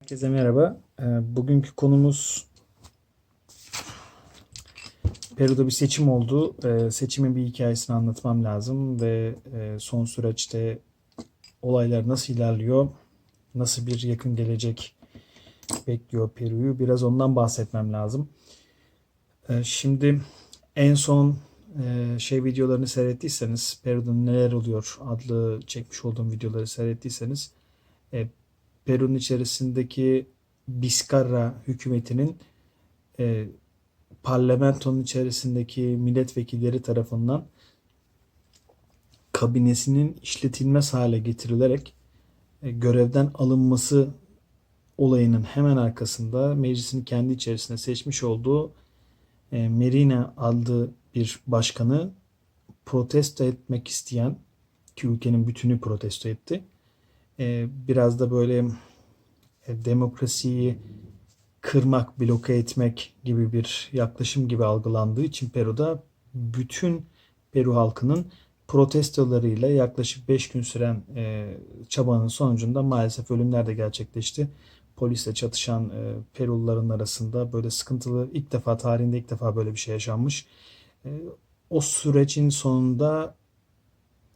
Herkese merhaba. Ee, Bugünkü konumuz Peru'da bir seçim oldu. Ee, Seçimin bir hikayesini anlatmam lazım ve e, son süreçte olaylar nasıl ilerliyor, nasıl bir yakın gelecek bekliyor Peru'yu biraz ondan bahsetmem lazım. Ee, Şimdi en son e, şey videolarını seyrettiyseniz, Peru'da neler oluyor adlı çekmiş olduğum videoları seyrettiyseniz e, Peru'nun içerisindeki Vizcarra hükümetinin e, parlamentonun içerisindeki milletvekilleri tarafından kabinesinin işletilmez hale getirilerek e, görevden alınması olayının hemen arkasında meclisin kendi içerisinde seçmiş olduğu e, Merina adlı bir başkanı protesto etmek isteyen ki ülkenin bütünü protesto etti e, biraz da böyle e, demokrasiyi kırmak, bloke etmek gibi bir yaklaşım gibi algılandığı için Peru'da bütün Peru halkının protestolarıyla yaklaşık 5 gün süren e, çabanın sonucunda maalesef ölümler de gerçekleşti. Polisle çatışan e, Peruluların arasında böyle sıkıntılı ilk defa tarihinde ilk defa böyle bir şey yaşanmış. E, o sürecin sonunda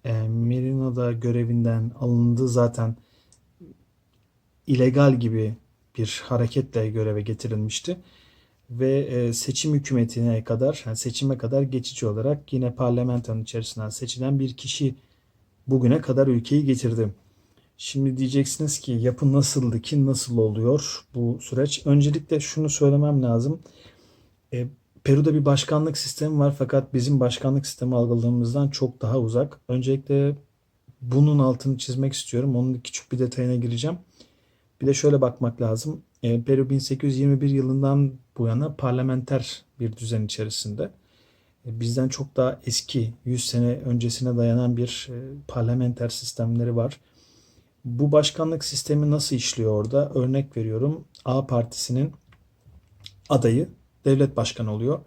e, Merino'da görevinden alındı zaten illegal gibi bir hareketle göreve getirilmişti. Ve e, seçim hükümetine kadar, yani seçime kadar geçici olarak yine parlamentonun içerisinden seçilen bir kişi bugüne kadar ülkeyi getirdi. Şimdi diyeceksiniz ki yapı nasıldı ki nasıl oluyor bu süreç? Öncelikle şunu söylemem lazım. E, Peru'da bir başkanlık sistemi var fakat bizim başkanlık sistemi algıladığımızdan çok daha uzak. Öncelikle bunun altını çizmek istiyorum. Onun küçük bir detayına gireceğim. Bir de şöyle bakmak lazım. E, Peru 1821 yılından bu yana parlamenter bir düzen içerisinde. E, bizden çok daha eski 100 sene öncesine dayanan bir e, parlamenter sistemleri var. Bu başkanlık sistemi nasıl işliyor orada? Örnek veriyorum. A partisinin adayı devlet başkanı oluyor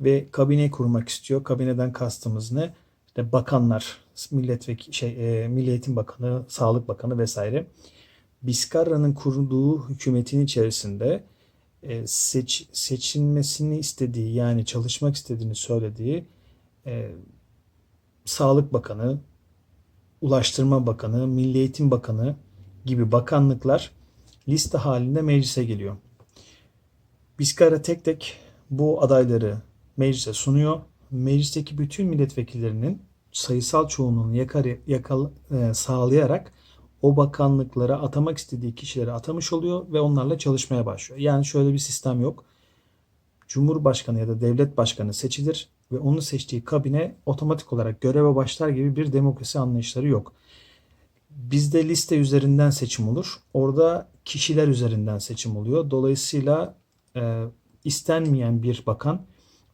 ve kabine kurmak istiyor. Kabineden kastımız ne? İşte bakanlar, milletvekili şey e, Milli Bakanı, Sağlık Bakanı vesaire. Vizcarra'nın kurduğu hükümetin içerisinde e, seç, seçilmesini istediği yani çalışmak istediğini söylediği e, Sağlık Bakanı, Ulaştırma Bakanı, Milli Eğitim Bakanı gibi bakanlıklar liste halinde meclise geliyor. Vizcarra tek tek bu adayları meclise sunuyor. Meclisteki bütün milletvekillerinin sayısal çoğunluğunu yakar, yakal, e, sağlayarak o bakanlıklara atamak istediği kişileri atamış oluyor ve onlarla çalışmaya başlıyor. Yani şöyle bir sistem yok. Cumhurbaşkanı ya da devlet başkanı seçilir ve onu seçtiği kabine otomatik olarak göreve başlar gibi bir demokrasi anlayışları yok. Bizde liste üzerinden seçim olur. Orada kişiler üzerinden seçim oluyor. Dolayısıyla e, istenmeyen bir bakan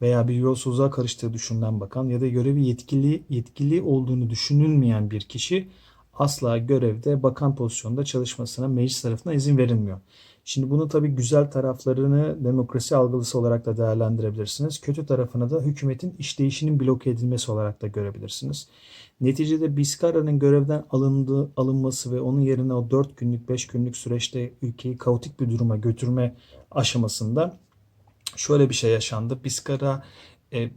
veya bir yolsuzluğa karıştığı düşünülen bakan ya da görevi yetkili yetkili olduğunu düşünülmeyen bir kişi asla görevde bakan pozisyonda çalışmasına meclis tarafından izin verilmiyor. Şimdi bunun tabii güzel taraflarını demokrasi algılısı olarak da değerlendirebilirsiniz. Kötü tarafını da hükümetin işleyişinin bloke edilmesi olarak da görebilirsiniz. Neticede Vizcarra'nın görevden alındığı, alınması ve onun yerine o 4 günlük 5 günlük süreçte ülkeyi kaotik bir duruma götürme aşamasında şöyle bir şey yaşandı. Vizcarra e,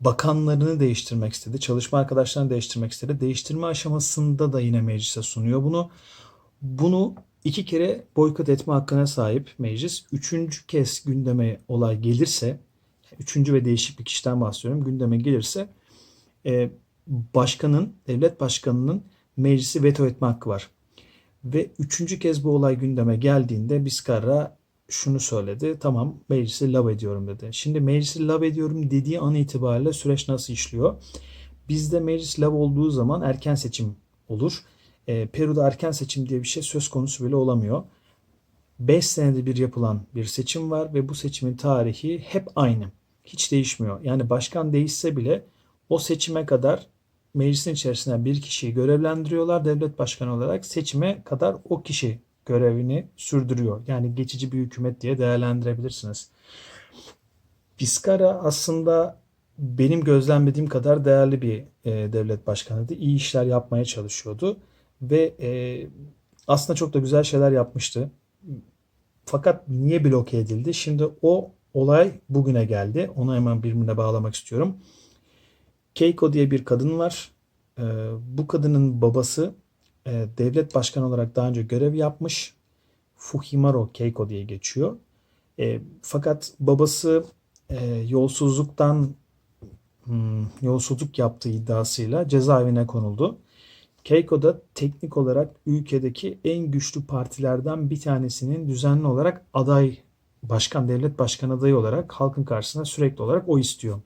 bakanlarını değiştirmek istedi. Çalışma arkadaşlarını değiştirmek istedi. Değiştirme aşamasında da yine meclise sunuyor bunu. Bunu iki kere boykot etme hakkına sahip meclis. Üçüncü kez gündeme olay gelirse, üçüncü ve değişik bir kişiden bahsediyorum. Gündeme gelirse e, başkanın, devlet başkanının meclisi veto etme hakkı var. Ve üçüncü kez bu olay gündeme geldiğinde Vizcarra şunu söyledi. Tamam meclisi lav ediyorum dedi. Şimdi meclisi lav ediyorum dediği an itibariyle süreç nasıl işliyor? Bizde meclis lav olduğu zaman erken seçim olur. E, Peru'da erken seçim diye bir şey söz konusu bile olamıyor. 5 senede bir yapılan bir seçim var ve bu seçimin tarihi hep aynı. Hiç değişmiyor. Yani başkan değişse bile o seçime kadar meclisin içerisinden bir kişiyi görevlendiriyorlar devlet başkanı olarak. Seçime kadar o kişi görevini sürdürüyor. Yani geçici bir hükümet diye değerlendirebilirsiniz. Vizcarra aslında benim gözlemlediğim kadar değerli bir e, devlet başkanıydı. İyi işler yapmaya çalışıyordu ve e, aslında çok da güzel şeyler yapmıştı. Fakat niye bloke edildi? Şimdi o olay bugüne geldi. Onu hemen birbirine bağlamak istiyorum. Keiko diye bir kadın var. Ee, bu kadının babası e, devlet başkanı olarak daha önce görev yapmış. Fujimaro Keiko diye geçiyor. E, fakat babası e, yolsuzluktan hmm, yolsuzluk yaptığı iddiasıyla cezaevine konuldu. Keiko da teknik olarak ülkedeki en güçlü partilerden bir tanesinin düzenli olarak aday başkan, devlet başkan adayı olarak halkın karşısına sürekli olarak o istiyor.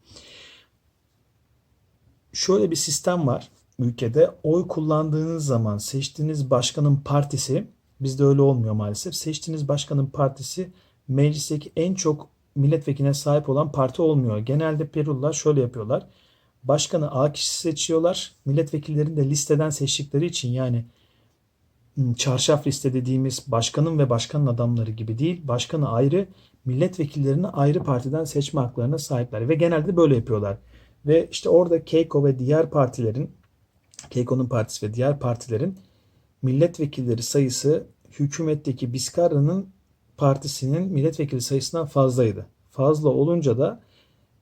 Şöyle bir sistem var ülkede. Oy kullandığınız zaman seçtiğiniz başkanın partisi, bizde öyle olmuyor maalesef. Seçtiğiniz başkanın partisi meclisteki en çok milletvekiline sahip olan parti olmuyor. Genelde Perulular şöyle yapıyorlar. Başkanı A kişisi seçiyorlar. Milletvekillerini de listeden seçtikleri için yani hmm, çarşaf liste dediğimiz başkanın ve başkanın adamları gibi değil. Başkanı ayrı, milletvekillerini ayrı partiden seçme haklarına sahipler. Ve genelde böyle yapıyorlar. Ve işte orada Keiko ve diğer partilerin, Keiko'nun partisi ve diğer partilerin milletvekilleri sayısı hükümetteki Biskarra'nın partisinin milletvekili sayısından fazlaydı. Fazla olunca da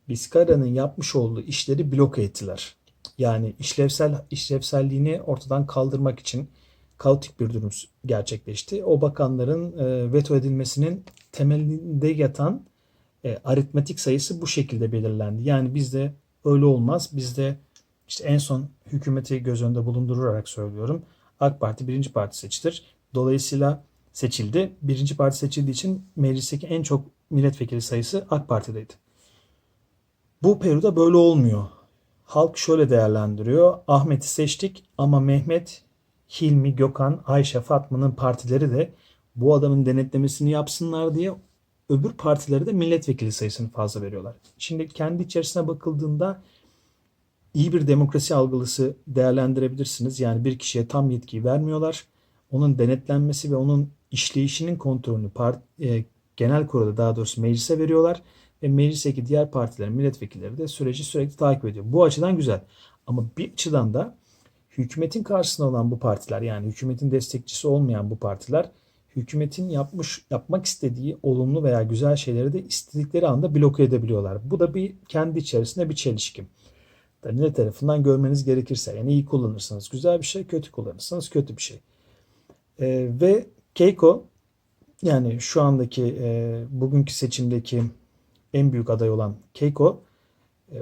Biskara'nın yapmış olduğu işleri bloke ettiler. Yani işlevsel işlevselliğini ortadan kaldırmak için kaotik bir durum gerçekleşti. O bakanların e, veto edilmesinin temelinde yatan e, aritmetik sayısı bu şekilde belirlendi. Yani bizde öyle olmaz. Bizde işte en son hükümeti göz önünde bulundurarak söylüyorum. AK Parti birinci parti seçilir. Dolayısıyla seçildi. Birinci parti seçildiği için meclisteki en çok milletvekili sayısı AK Parti'deydi. Bu Peru'da böyle olmuyor. Halk şöyle değerlendiriyor. Ahmet'i seçtik ama Mehmet, Hilmi, Gökhan, Ayşe, Fatma'nın partileri de bu adamın denetlemesini yapsınlar diye öbür partilere de milletvekili sayısını fazla veriyorlar. Şimdi kendi içerisine bakıldığında iyi bir demokrasi algılısı değerlendirebilirsiniz. Yani bir kişiye tam yetkiyi vermiyorlar. Onun denetlenmesi ve onun işleyişinin kontrolünü part, e, genel kurulda daha doğrusu meclise veriyorlar ve meclisteki diğer partilerin milletvekilleri de süreci sürekli takip ediyor. Bu açıdan güzel. Ama bir açıdan da hükümetin karşısında olan bu partiler yani hükümetin destekçisi olmayan bu partiler hükümetin yapmış yapmak istediği olumlu veya güzel şeyleri de istedikleri anda bloke edebiliyorlar. Bu da bir kendi içerisinde bir çelişki. Ne tarafından görmeniz gerekirse yani iyi kullanırsanız güzel bir şey, kötü kullanırsanız kötü bir şey. E, ve Keiko yani şu andaki e, bugünkü seçimdeki en büyük aday olan Keiko e,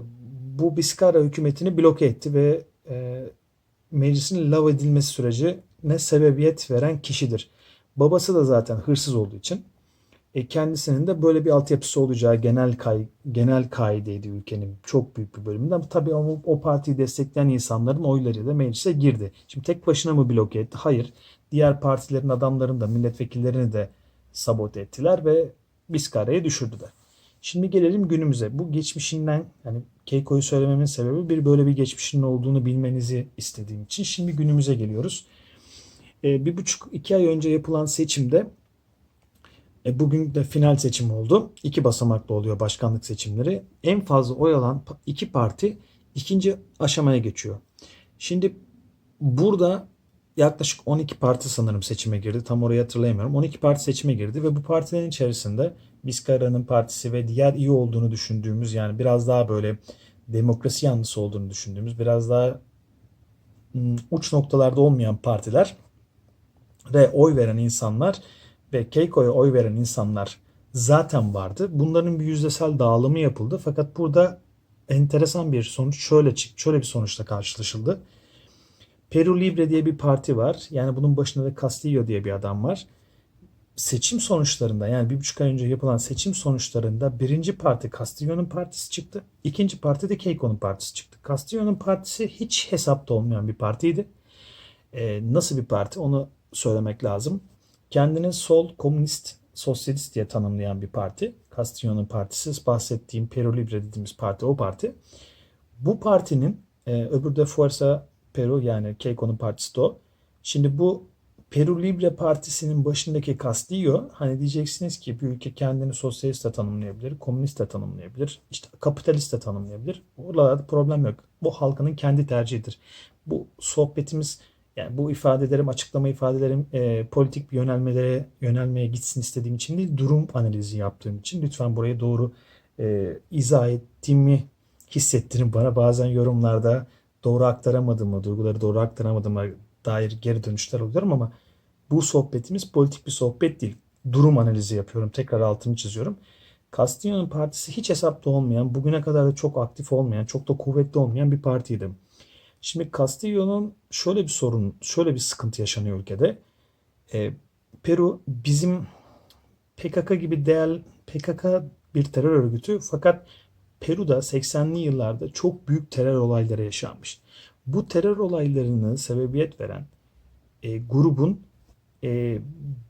bu Biskara hükümetini bloke etti ve e, meclisin lav edilmesi sürecine sebebiyet veren kişidir. Babası da zaten hırsız olduğu için e, kendisinin de böyle bir altyapısı olacağı genel kay, genel kaideydi ülkenin çok büyük bir bölümünden. Tabii o, o partiyi destekleyen insanların oyları da meclise girdi. Şimdi tek başına mı bloke etti? Hayır. Diğer partilerin adamlarını da milletvekillerini de sabote ettiler ve Biskara'yı düşürdüler. Şimdi gelelim günümüze. Bu geçmişinden yani Keiko'yu söylememin sebebi bir böyle bir geçmişinin olduğunu bilmenizi istediğim için. Şimdi günümüze geliyoruz. E, bir buçuk iki ay önce yapılan seçimde e, bugün de final seçim oldu. İki basamaklı oluyor başkanlık seçimleri. En fazla oy alan iki parti ikinci aşamaya geçiyor. Şimdi burada yaklaşık 12 parti sanırım seçime girdi. Tam orayı hatırlayamıyorum. 12 parti seçime girdi ve bu partilerin içerisinde Biskara'nın partisi ve diğer iyi olduğunu düşündüğümüz yani biraz daha böyle demokrasi yanlısı olduğunu düşündüğümüz biraz daha hmm, uç noktalarda olmayan partiler ve oy veren insanlar ve Keiko'ya oy veren insanlar zaten vardı. Bunların bir yüzdesel dağılımı yapıldı. Fakat burada enteresan bir sonuç şöyle. Şöyle bir sonuçla karşılaşıldı. Peru Libre diye bir parti var. Yani bunun başında da Castillo diye bir adam var. Seçim sonuçlarında yani bir buçuk ay önce yapılan seçim sonuçlarında birinci parti Castillo'nun partisi çıktı. İkinci parti de Keiko'nun partisi çıktı. Castillo'nun partisi hiç hesapta olmayan bir partiydi. Ee, nasıl bir parti onu söylemek lazım. Kendini sol, komünist, sosyalist diye tanımlayan bir parti. Castillo'nun partisi, bahsettiğim Peru Libre dediğimiz parti o parti. Bu partinin e, öbür de Fuerza Peru yani Keiko'nun partisi de o. Şimdi bu Peru Libre Partisi'nin başındaki Castillo hani diyeceksiniz ki bir ülke kendini sosyalist tanımlayabilir, komünist tanımlayabilir, işte kapitalist tanımlayabilir. Oralarda problem yok. Bu halkının kendi tercihidir. Bu sohbetimiz Yani bu ifadelerim, açıklama ifadelerim e, politik bir yönelmelere yönelmeye gitsin istediğim için değil, durum analizi yaptığım için. Lütfen burayı doğru e, izah ettiğimi hissettirin bana. Bazen yorumlarda doğru aktaramadığımı, duyguları doğru aktaramadığıma dair geri dönüşler alıyorum ama bu sohbetimiz politik bir sohbet değil. Durum analizi yapıyorum. Tekrar altını çiziyorum. Castello'nun partisi hiç hesapta olmayan, bugüne kadar da çok aktif olmayan, çok da kuvvetli olmayan bir partiydi. Şimdi Castello'nun şöyle bir sorun, şöyle bir sıkıntı yaşanıyor ülkede. E, Peru bizim PKK gibi değer, PKK bir terör örgütü fakat Peru'da 80'li yıllarda çok büyük terör olayları yaşanmış. Bu terör olaylarını sebebiyet veren e, grubun e,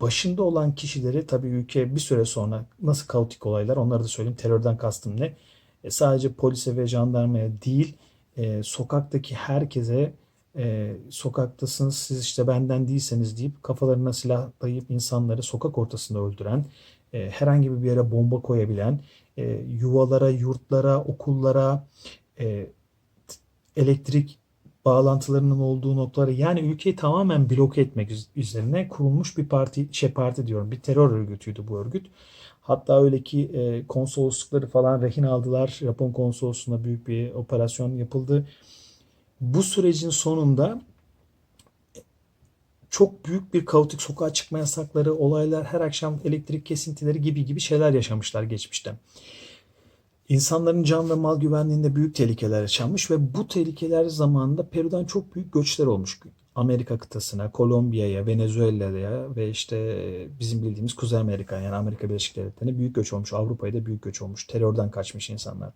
başında olan kişileri tabii ülke bir süre sonra nasıl kaotik olaylar onları da söyleyeyim. Terörden kastım ne? E, sadece polise ve jandarmaya değil e, sokaktaki herkese e, sokaktasınız siz işte benden değilseniz deyip kafalarına silah dayayıp insanları sokak ortasında öldüren, e, herhangi bir yere bomba koyabilen, e, yuvalara, yurtlara, okullara, e, elektrik bağlantılarının olduğu noktaları yani ülkeyi tamamen bloke etmek üzerine kurulmuş bir parti şey parti diyorum bir terör örgütüydü bu örgüt. Hatta öyle ki e, konsoloslukları falan rehin aldılar. Japon konsolosluğunda büyük bir operasyon yapıldı. Bu sürecin sonunda çok büyük bir kaotik sokağa çıkma yasakları, olaylar, her akşam elektrik kesintileri gibi gibi şeyler yaşamışlar geçmişte. İnsanların can ve mal güvenliğinde büyük tehlikeler yaşanmış ve bu tehlikeler zamanında Peru'dan çok büyük göçler olmuş. Amerika kıtasına, Kolombiya'ya, Venezuela'ya ve işte bizim bildiğimiz Kuzey Amerika yani Amerika Birleşik Devletleri'ne büyük göç olmuş. Avrupa'ya da büyük göç olmuş. Terörden kaçmış insanlar.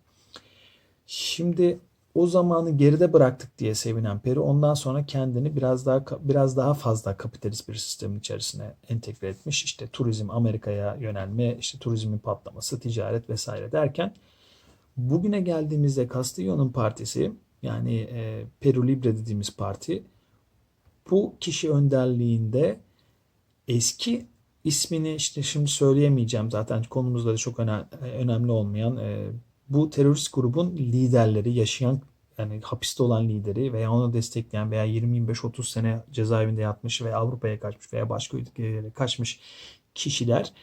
Şimdi o zamanı geride bıraktık diye sevinen Peru ondan sonra kendini biraz daha biraz daha fazla kapitalist bir sistemin içerisine entegre etmiş. İşte turizm Amerika'ya yönelme, işte turizmin patlaması, ticaret vesaire derken bugüne geldiğimizde Castillo'nun partisi yani e, Peru Libre dediğimiz parti bu kişi önderliğinde eski ismini işte şimdi söyleyemeyeceğim zaten konumuzda da çok önemli olmayan e, bu terörist grubun liderleri yaşayan yani hapiste olan lideri veya onu destekleyen veya 20-25-30 sene cezaevinde yatmış veya Avrupa'ya kaçmış veya başka ülkelere kaçmış kişiler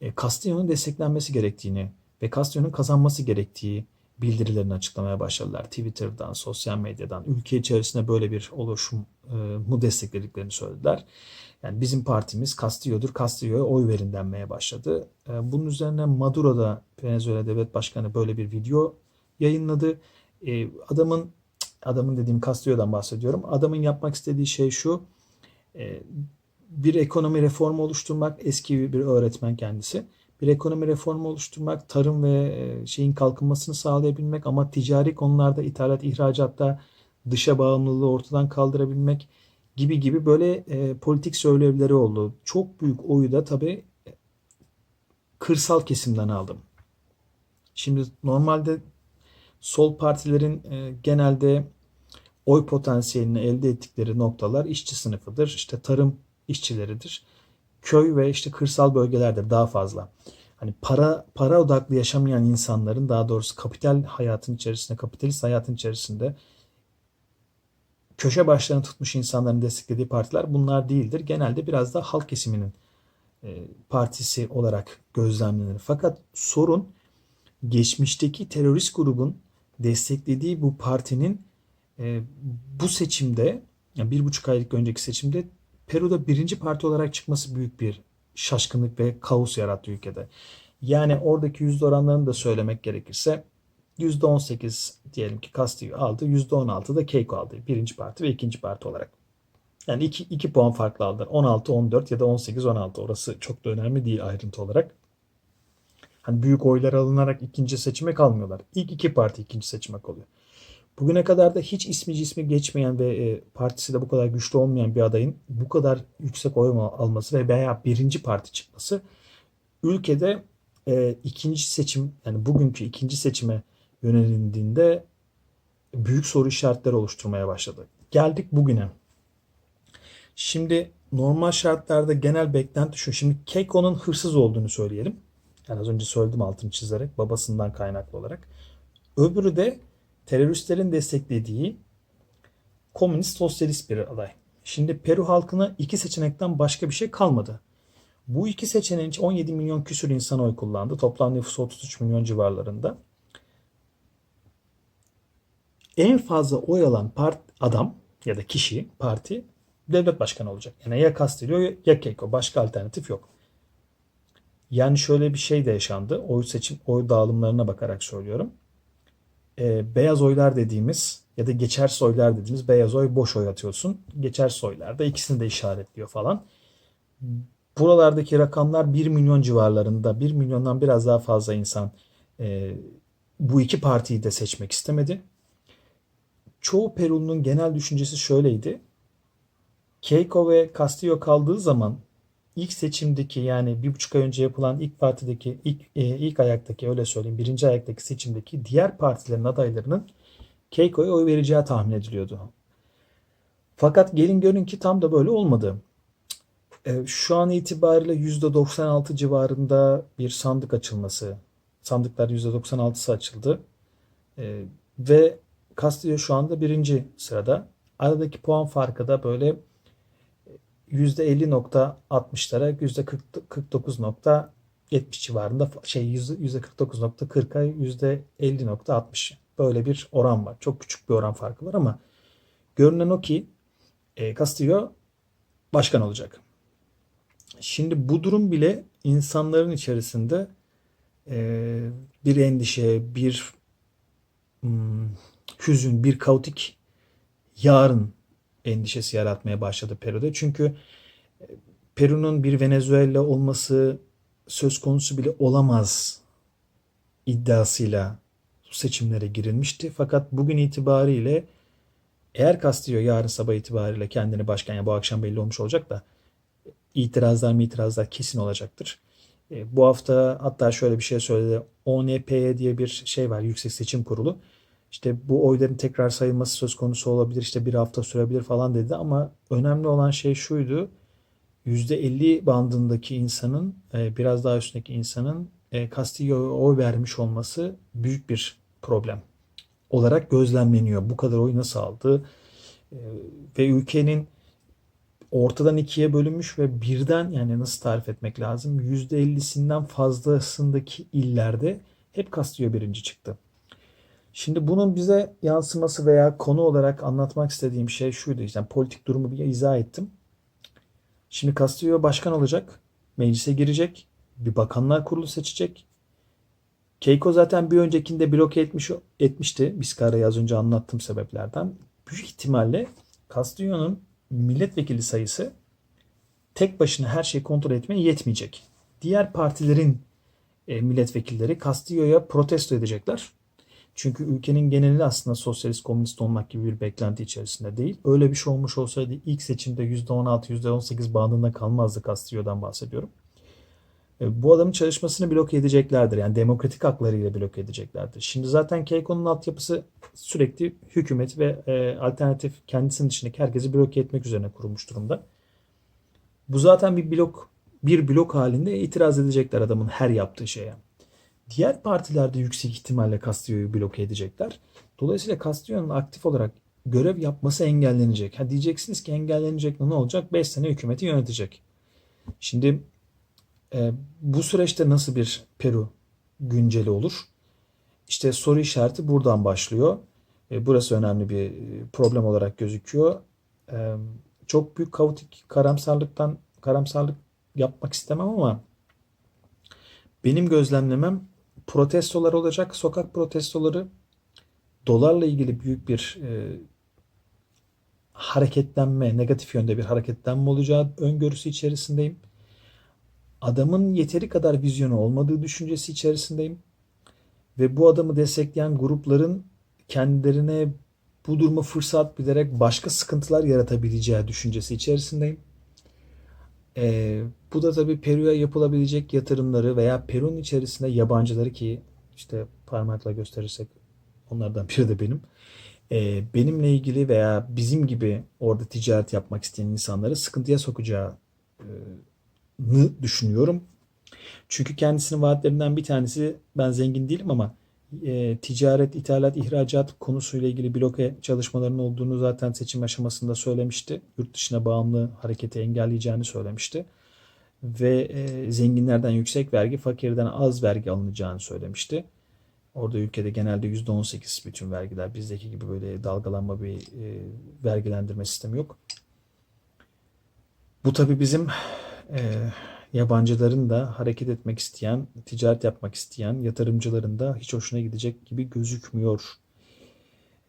e, Castello'nun desteklenmesi gerektiğini ve Castello'nun kazanması gerektiği bildirilerini açıklamaya başladılar. Twitter'dan, sosyal medyadan, ülke içerisinde böyle bir oluşum e, desteklediklerini söylediler. Yani bizim partimiz Castillo'dur, Castillo'ya oy verin denmeye başladı. E, bunun üzerine Maduro da Venezuela Devlet Başkanı böyle bir video yayınladı. E, adamın adamın dediğim Castillo'dan bahsediyorum. Adamın yapmak istediği şey şu. Bir ekonomi reformu oluşturmak. Eski bir öğretmen kendisi bir ekonomi reformu oluşturmak, tarım ve şeyin kalkınmasını sağlayabilmek ama ticari konularda ithalat, ihracatta dışa bağımlılığı ortadan kaldırabilmek gibi gibi böyle e, politik söylevleri oldu. Çok büyük oyu da tabii kırsal kesimden aldım. Şimdi normalde sol partilerin e, genelde oy potansiyelini elde ettikleri noktalar işçi sınıfıdır. İşte tarım işçileridir. Köy ve işte kırsal bölgelerde daha fazla. Hani para para odaklı yaşamayan insanların daha doğrusu kapital hayatın içerisinde, kapitalist hayatın içerisinde köşe başlarını tutmuş insanların desteklediği partiler bunlar değildir. Genelde biraz da halk kesiminin e, partisi olarak gözlemlenir. Fakat sorun geçmişteki terörist grubun desteklediği bu partinin e, bu seçimde yani bir buçuk aylık önceki seçimde Peru'da birinci parti olarak çıkması büyük bir şaşkınlık ve kaos yarattı ülkede. Yani oradaki yüzde oranlarını da söylemek gerekirse %18 diyelim ki Castillo aldı. %16 da Keiko aldı. Birinci parti ve ikinci parti olarak. Yani 2, 2 puan farklı aldılar. 16-14 ya da 18-16 orası çok da önemli değil ayrıntı olarak. Hani büyük oylar alınarak ikinci seçime kalmıyorlar. İlk iki parti ikinci seçime kalıyor. Bugüne kadar da hiç ismi cismi geçmeyen ve e, partisi de bu kadar güçlü olmayan bir adayın bu kadar yüksek oy alması ve veya birinci parti çıkması ülkede e, ikinci seçim yani bugünkü ikinci seçime yönelindiğinde büyük soru işaretleri oluşturmaya başladı. Geldik bugüne. Şimdi normal şartlarda genel beklenti şu. Şimdi Keiko'nun hırsız olduğunu söyleyelim. Yani az önce söyledim altını çizerek babasından kaynaklı olarak. Öbürü de teröristlerin desteklediği komünist sosyalist bir aday. Şimdi Peru halkına iki seçenekten başka bir şey kalmadı. Bu iki seçeneğin için 17 milyon küsür insan oy kullandı. Toplam nüfusu 33 milyon civarlarında. En fazla oy alan part, adam ya da kişi, parti devlet başkanı olacak. Yani ya Castillo ya Keiko. Başka alternatif yok. Yani şöyle bir şey de yaşandı. Oy seçim, oy dağılımlarına bakarak söylüyorum. Ee, beyaz oylar dediğimiz ya da geçersiz oylar dediğimiz beyaz oy boş oy atıyorsun. Geçersiz oylar da ikisini de işaretliyor falan. Buralardaki rakamlar 1 milyon civarlarında. 1 milyondan biraz daha fazla insan e, bu iki partiyi de seçmek istemedi. Çoğu Perulu'nun genel düşüncesi şöyleydi. Keiko ve Castillo kaldığı zaman ilk seçimdeki yani bir buçuk ay önce yapılan ilk partideki ilk, e, ilk ayaktaki öyle söyleyeyim birinci ayaktaki seçimdeki diğer partilerin adaylarının Keiko'ya oy vereceği tahmin ediliyordu. Fakat gelin görün ki tam da böyle olmadı. E, şu an itibariyle %96 civarında bir sandık açılması. Sandıklar %96'sı açıldı. E, ve Castillo şu anda birinci sırada. Aradaki puan farkı da böyle %50.60'lara %49.70 civarında şey %49.40'a %50.60 böyle bir oran var. Çok küçük bir oran farkı var ama görünen o ki e, Castillo başkan olacak. Şimdi bu durum bile insanların içerisinde e, bir endişe, bir hmm, hüzün, bir kaotik yarın endişesi yaratmaya başladı Peru'da. Çünkü e, Peru'nun bir Venezuela olması söz konusu bile olamaz iddiasıyla seçimlere girilmişti. Fakat bugün itibariyle eğer Castillo yarın sabah itibariyle kendini başkan ya bu akşam belli olmuş olacak da itirazlar mı itirazlar kesin olacaktır. E, bu hafta hatta şöyle bir şey söyledi. ONP diye bir şey var Yüksek Seçim Kurulu. İşte bu oyların tekrar sayılması söz konusu olabilir. işte bir hafta sürebilir falan dedi ama önemli olan şey şuydu. %50 bandındaki insanın e, biraz daha üstündeki insanın e, Castillo'ya oy vermiş olması büyük bir problem olarak gözlemleniyor. Bu kadar oy nasıl aldı? E, ve ülkenin ortadan ikiye bölünmüş ve birden yani nasıl tarif etmek lazım? %50'sinden fazlasındaki illerde hep Castillo birinci çıktı. Şimdi bunun bize yansıması veya konu olarak anlatmak istediğim şey şuydu. İşte politik durumu bir izah ettim. Şimdi Castillo başkan olacak. Meclise girecek. Bir bakanlar kurulu seçecek. Keiko zaten bir öncekinde bloke etmiş, etmişti. Biskara'yı az önce anlattığım sebeplerden. Büyük ihtimalle Castillo'nun milletvekili sayısı tek başına her şeyi kontrol etmeye yetmeyecek. Diğer partilerin e, milletvekilleri Castillo'ya protesto edecekler. Çünkü ülkenin geneli aslında sosyalist komünist olmak gibi bir beklenti içerisinde değil. Öyle bir şey olmuş olsaydı ilk seçimde %16, %18 bandında kalmazdı Castillo'dan bahsediyorum. E, bu adamın çalışmasını bloke edeceklerdir. Yani demokratik haklarıyla bloke edeceklerdir. Şimdi zaten Keiko'nun altyapısı sürekli hükümet ve e, alternatif kendisinin dışındaki herkesi bloke etmek üzerine kurulmuş durumda. Bu zaten bir blok bir blok halinde itiraz edecekler adamın her yaptığı şeye. Diğer partilerde yüksek ihtimalle Castillo'yu bloke edecekler. Dolayısıyla Castillo'nun aktif olarak görev yapması engellenecek. Ha diyeceksiniz ki engellenecek ne olacak? 5 sene hükümeti yönetecek. Şimdi e, bu süreçte nasıl bir Peru günceli olur? İşte soru işareti buradan başlıyor. E, burası önemli bir problem olarak gözüküyor. E, çok büyük kaotik karamsarlıktan karamsarlık yapmak istemem ama benim gözlemlemem protestolar olacak. Sokak protestoları dolarla ilgili büyük bir e, hareketlenme, negatif yönde bir hareketlenme olacağı öngörüsü içerisindeyim. Adamın yeteri kadar vizyonu olmadığı düşüncesi içerisindeyim. Ve bu adamı destekleyen grupların kendilerine bu durumu fırsat bilerek başka sıkıntılar yaratabileceği düşüncesi içerisindeyim. Ee, bu da tabii Peru'ya yapılabilecek yatırımları veya Peru'nun içerisinde yabancıları ki işte parmakla gösterirsek onlardan biri de benim. Ee, benimle ilgili veya bizim gibi orada ticaret yapmak isteyen insanları sıkıntıya sokacağını düşünüyorum. Çünkü kendisinin vaatlerinden bir tanesi ben zengin değilim ama e, ticaret, ithalat, ihracat konusuyla ilgili bloke çalışmalarının olduğunu zaten seçim aşamasında söylemişti. Yurt dışına bağımlı hareketi engelleyeceğini söylemişti. Ve e, zenginlerden yüksek vergi, fakirden az vergi alınacağını söylemişti. Orada ülkede genelde %18 bütün vergiler. Bizdeki gibi böyle dalgalanma bir e, vergilendirme sistemi yok. Bu tabii bizim e, yabancıların da hareket etmek isteyen, ticaret yapmak isteyen yatırımcıların da hiç hoşuna gidecek gibi gözükmüyor.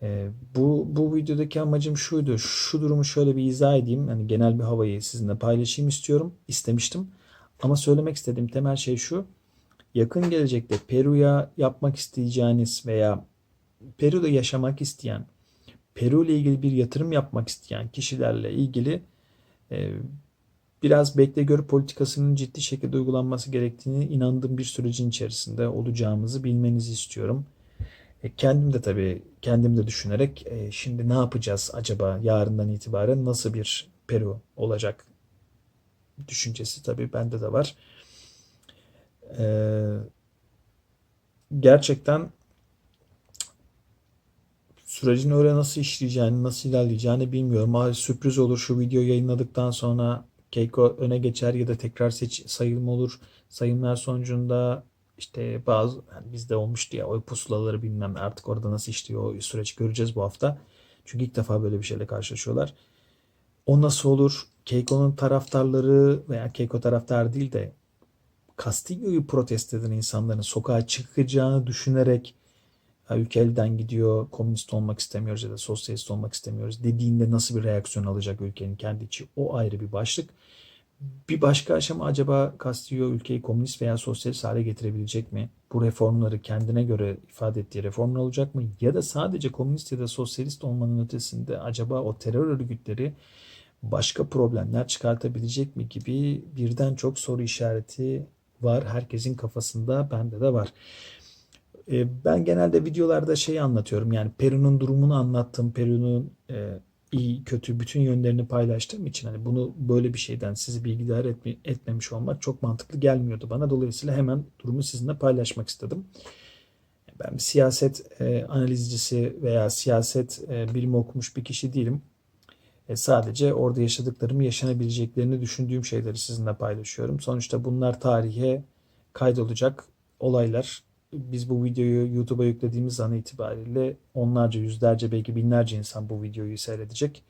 E, bu bu videodaki amacım şuydu. Şu durumu şöyle bir izah edeyim. Yani genel bir havayı sizinle paylaşayım istiyorum. istemiştim. Ama söylemek istediğim temel şey şu. Yakın gelecekte Peru'ya yapmak isteyeceğiniz veya Peru'da yaşamak isteyen, Peru ile ilgili bir yatırım yapmak isteyen kişilerle ilgili e, biraz bekle gör politikasının ciddi şekilde uygulanması gerektiğini inandığım bir sürecin içerisinde olacağımızı bilmenizi istiyorum. E, kendim de tabii kendim de düşünerek e, şimdi ne yapacağız acaba yarından itibaren nasıl bir Peru olacak düşüncesi tabii bende de var. Ee, gerçekten sürecin öyle nasıl işleyeceğini, nasıl ilerleyeceğini bilmiyorum. Abi sürpriz olur şu video yayınladıktan sonra Keiko öne geçer ya da tekrar seç sayılma olur. Sayımlar sonucunda işte bazı yani bizde olmuştu ya oy pusulaları bilmem artık orada nasıl işliyor o süreç göreceğiz bu hafta. Çünkü ilk defa böyle bir şeyle karşılaşıyorlar. O nasıl olur? Keiko'nun taraftarları veya Keiko taraftar değil de Castillo'yu protesto eden insanların sokağa çıkacağını düşünerek ülke elden gidiyor, komünist olmak istemiyoruz ya da sosyalist olmak istemiyoruz dediğinde nasıl bir reaksiyon alacak ülkenin kendi içi o ayrı bir başlık. Bir başka aşama acaba Castillo ülkeyi komünist veya sosyalist hale getirebilecek mi? Bu reformları kendine göre ifade ettiği reformlar olacak mı? Ya da sadece komünist ya da sosyalist olmanın ötesinde acaba o terör örgütleri başka problemler çıkartabilecek mi gibi birden çok soru işareti var. Herkesin kafasında bende de var. E, ben genelde videolarda şey anlatıyorum. Yani Peru'nun durumunu anlattım. Peru'nun e, iyi kötü bütün yönlerini paylaştığım için hani bunu böyle bir şeyden sizi bilgidar etme, etmemiş olmak çok mantıklı gelmiyordu bana. Dolayısıyla hemen durumu sizinle paylaşmak istedim. Ben bir siyaset e, analizcisi veya siyaset e, bilimi okumuş bir kişi değilim. E, sadece orada yaşadıklarımı yaşanabileceklerini düşündüğüm şeyleri sizinle paylaşıyorum. Sonuçta bunlar tarihe kaydolacak olaylar. Biz bu videoyu YouTube'a yüklediğimiz an itibariyle onlarca, yüzlerce, belki binlerce insan bu videoyu seyredecek.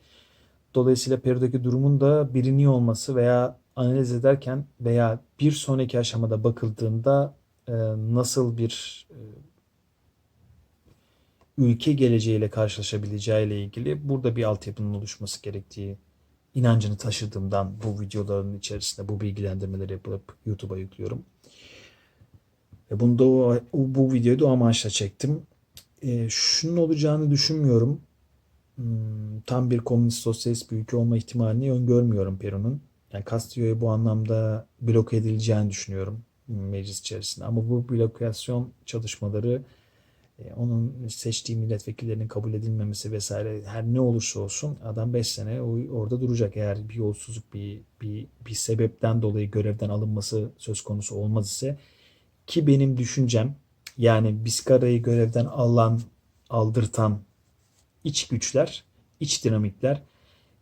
Dolayısıyla Peru'daki durumun da biliniyor olması veya analiz ederken veya bir sonraki aşamada bakıldığında e, nasıl bir e, ülke geleceğiyle karşılaşabileceğiyle ilgili burada bir altyapının oluşması gerektiği inancını taşıdığımdan bu videoların içerisinde bu bilgilendirmeleri yapıp YouTube'a yüklüyorum. Ve bunu da o, bu videoyu da o amaçla çektim. E, şunun olacağını düşünmüyorum. Hmm, tam bir komünist sosyalist bir ülke olma ihtimalini öngörmüyorum Peru'nun. Yani Castillo'ya bu anlamda bloke edileceğini düşünüyorum meclis içerisinde. Ama bu blokasyon çalışmaları e, onun seçtiği milletvekillerinin kabul edilmemesi vesaire her ne olursa olsun adam 5 sene orada duracak eğer bir yolsuzluk bir, bir, bir sebepten dolayı görevden alınması söz konusu olmaz ise ki benim düşüncem yani Biskara'yı görevden alan aldırtan iç güçler, iç dinamikler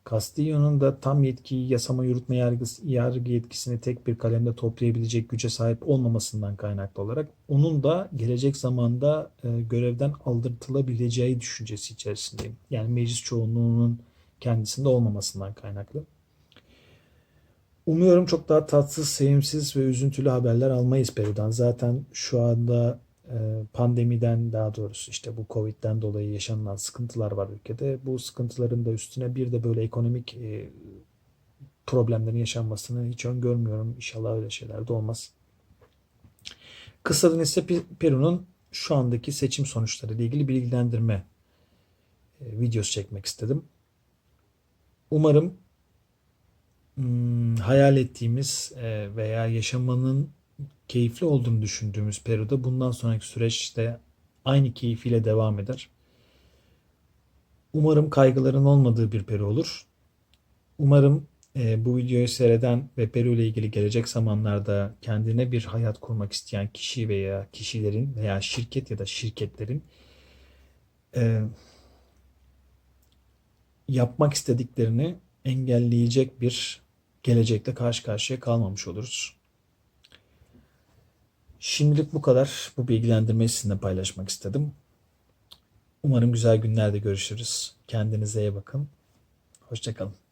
Castillo'nun da tam yetkiyi yasama yürütme yargısı, yargı yetkisini tek bir kalemde toplayabilecek güce sahip olmamasından kaynaklı olarak onun da gelecek zamanda e, görevden aldırtılabileceği düşüncesi içerisindeyim. Yani meclis çoğunluğunun kendisinde olmamasından kaynaklı. Umuyorum çok daha tatsız, sevimsiz ve üzüntülü haberler almayız Peru'dan. Zaten şu anda e, pandemiden daha doğrusu işte bu Covid'den dolayı yaşanılan sıkıntılar var ülkede. Bu sıkıntıların da üstüne bir de böyle ekonomik e, problemlerin yaşanmasını hiç öngörmüyorum. İnşallah öyle şeyler de olmaz. Kısadan ise Peru'nun şu andaki seçim sonuçları ile ilgili bilgilendirme e, videosu çekmek istedim. Umarım hmm, hayal ettiğimiz veya yaşamanın keyifli olduğunu düşündüğümüz Peru'da bundan sonraki süreçte aynı keyfiyle devam eder. Umarım kaygıların olmadığı bir Peru olur. Umarım e, bu videoyu seyreden ve Peru ile ilgili gelecek zamanlarda kendine bir hayat kurmak isteyen kişi veya kişilerin veya şirket ya da şirketlerin e, yapmak istediklerini engelleyecek bir gelecekle karşı karşıya kalmamış oluruz. Şimdilik bu kadar. Bu bilgilendirmeyi sizinle paylaşmak istedim. Umarım güzel günlerde görüşürüz. Kendinize iyi bakın. Hoşçakalın.